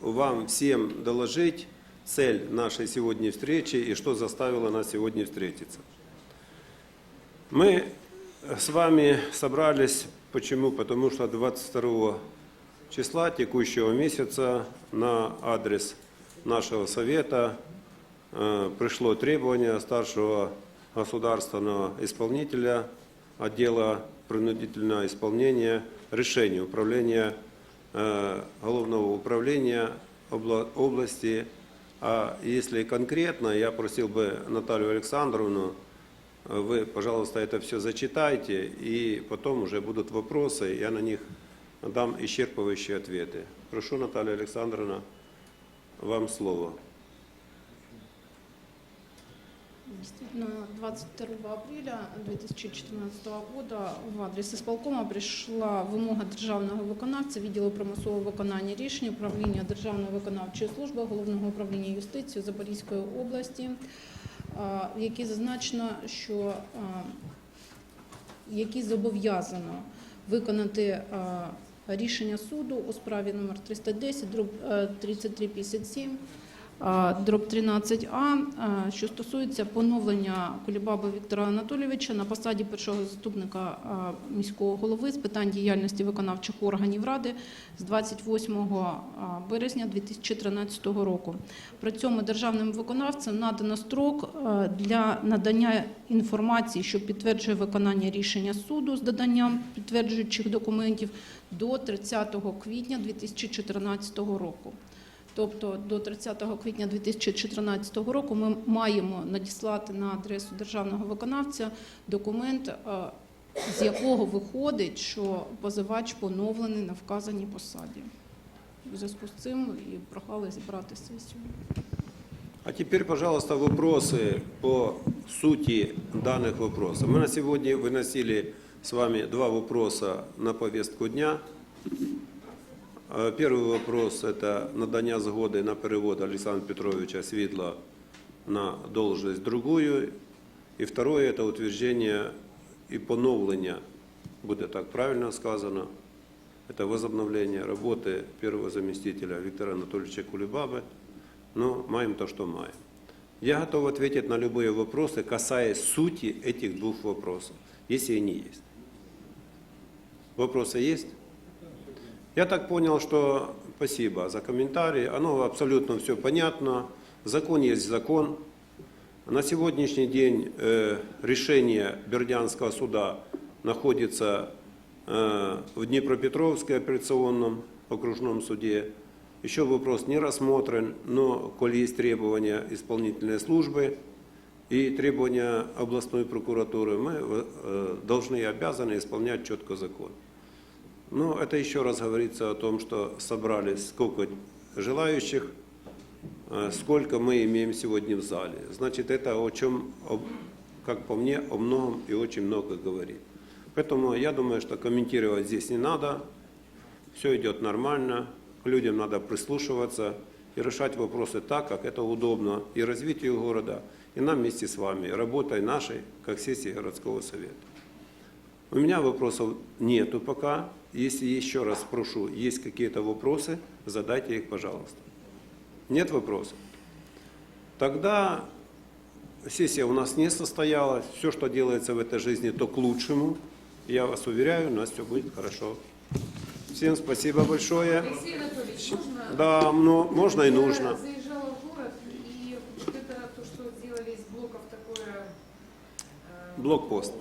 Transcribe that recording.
вам всем доложить цель нашей сегодняшней встречи и что заставило нас сегодня встретиться. Мы с вами собрались, почему? Потому что 22 числа текущего месяца на адрес нашего совета э, пришло требование старшего государственного исполнителя отдела принудительного исполнения решения управления Головного управления обла- области. А если конкретно, я просил бы Наталью Александровну, э, вы, пожалуйста, это все зачитайте, и потом уже будут вопросы, я на них дам исчерпывающие ответы. Прошу, Наталья Александровна, вам слово. Действительно, 22 апреля 2014 года в адрес исполкома прийшла вимога державного виконавця відділу примусового виконання рішень управління Державної виконавчої служби Головного управління юстиції Запорізької області, в якій зазначено, що які зобов'язано виконати рішення суду у справі номер 310, дроб е, 3357, а, дроб 13А, що стосується поновлення Кулібаби Віктора Анатолійовича на посаді першого заступника міського голови з питань діяльності виконавчих органів ради з 28 а, березня 2013 року. При цьому державним виконавцям надано строк для надання інформації, що підтверджує виконання рішення суду з доданням підтверджуючих документів до 30 квітня 2014 року. Тобто до 30 квітня 2014 року ми маємо надіслати на адресу державного виконавця документ, е, з якого виходить, що позивач поновлений на вказаній посаді. У зв'язку з цим і прохали зібрати сесію. А теперь, пожалуйста, вопросы по сути данных вопросов. Мы на сегодня выносили с вами два вопроса на повестку дня. Первый вопрос – это надання згоди на перевод Александра Петровича Свидла на должность другую. И второе – это утверждение и поновлення, будет так правильно сказано, это возобновление работы первого заместителя Виктора Анатольевича Кулебабы но маем то, что маем. Я готов ответить на любые вопросы, касаясь сути этих двух вопросов, если они есть. Вопросы есть? Я так понял, что спасибо за комментарии. Оно абсолютно все понятно. Закон есть закон. На сегодняшний день э, решение Бердянского суда находится э, в Днепропетровском апелляционном окружном суде. Еще вопрос не рассмотрен, но, коль есть требования исполнительной службы и требования областной прокуратуры, мы э, должны и обязаны исполнять четко закон. Но это еще раз говорится о том, что собрались сколько желающих, э, сколько мы имеем сегодня в зале. Значит, это о чем, как по мне, о многом и очень много говорит. Поэтому я думаю, что комментировать здесь не надо, все идет нормально, к людям надо прислушиваться и решать вопросы так, как это удобно и развитию города, и нам вместе с вами, работой нашей, как сессии городского совета. У меня вопросов нету пока. Если еще раз прошу, есть какие-то вопросы, задайте их, пожалуйста. Нет вопросов? Тогда сессия у нас не состоялась. Все, что делается в этой жизни, то к лучшему. Я вас уверяю, у нас все будет хорошо. Всем спасибо большое. Алексей Анатольевич, можно? Да, но можно и нужно. заезжала в город, и вот это то, что сделали из блоков такое... э, Блокпост.